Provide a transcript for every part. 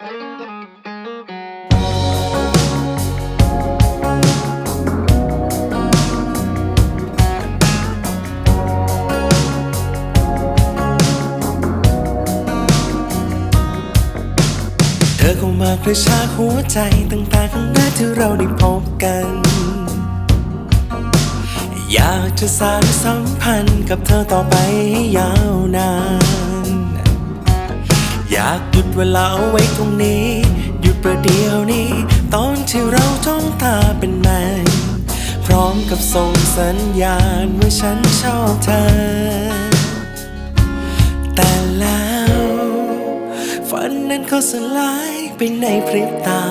เธอเข้ามากระชากหัวใจตั้งแต่ครั้งแรกที่เราได้พบกัน อยากจะสานสัมพันธ์กับเธอต่อไปให้ยาวนาน เวลาเอาไว้ตรงนี้ หยุดประเดี๋ยวนี้ ตอนที่เราจ้องตาเป็นแมนพร้อมกับส่งสัญญาณว่าฉันชอบเธอ แต่แล้วฝันนั้นก็สลายไปในพริบตา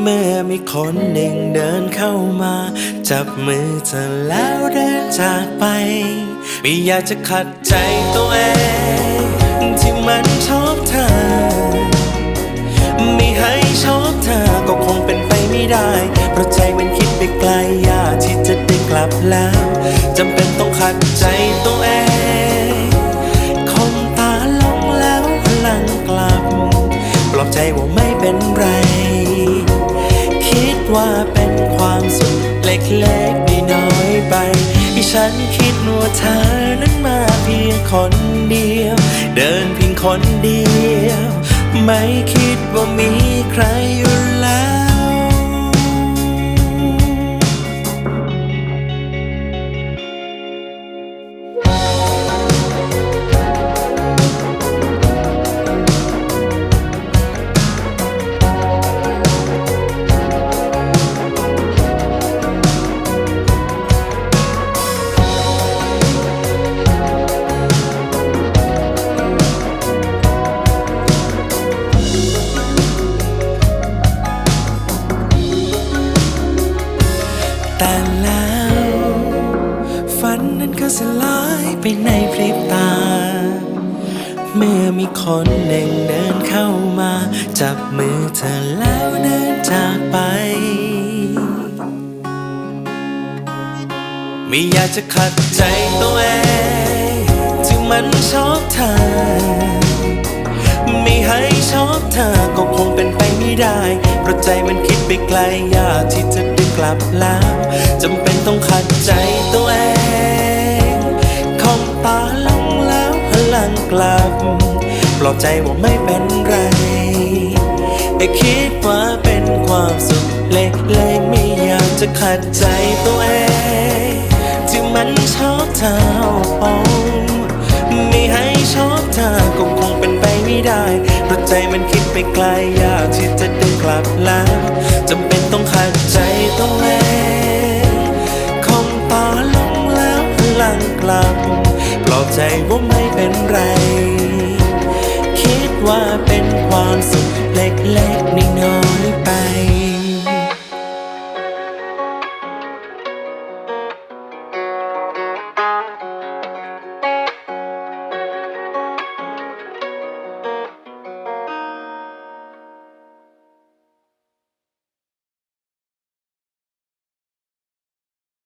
เมื่อมีคนหนึ่งเดินเข้ามา จับมือเธอแล้วเดินจากไป ไม่อยากจะขัดใจตัวเอง ที่มันชอบเธอ ไม่ให้ชอบเธอก็คงเป็นไปไม่ได้ เพราะใจมันคิดไปไกลอยากที่จะได้กลับแล้วจำเป็นต้องขัดใจตัวเองคมตาลงแล้วพลังกลับ ปลอบใจว่าไม่เป็นไร คิดว่าเป็นความสุขเล็กๆ ฉันคิดว่าเธอนั้นมาเพียงคนเดียว เดินเพียงคนเดียว ไม่คิดว่ามีใครอยู่ แต่แล้ว ฝันนั้นก็สลายไปในพริบตา เมื่อมีคนหนึ่งเดินเข้ามา จับมือเธอแล้วเดินจากไป ไม่อยากจะขัดใจตัวเองที่มันชอบเธอ ชอบเธอก็คงเป็นไปไม่ได้ เพราะใจมันคิดไปไกลอยากที่จะได้กลับแล้วจำเป็นต้องขัดใจตัวเองคมตาลงแล้วพลังกลับ ปลอบใจว่าไม่เป็นไรแต่คิดว่าเป็นความสุขเล็กๆไม่อยากจะขัดใจตัวเองที่มันชอบเธอปองไม่ให้ชอบเธอก็คงเป็นไปไม่ได้ ใจมันคิดไปไกลยากที่จะได้กลับแล้วจำเป็นต้องขัดใจตัวเองคงตาลงแล้วพลังกลับปลอบใจว่าไม่เป็นไร คิดว่าเป็นความสุขเล็กๆ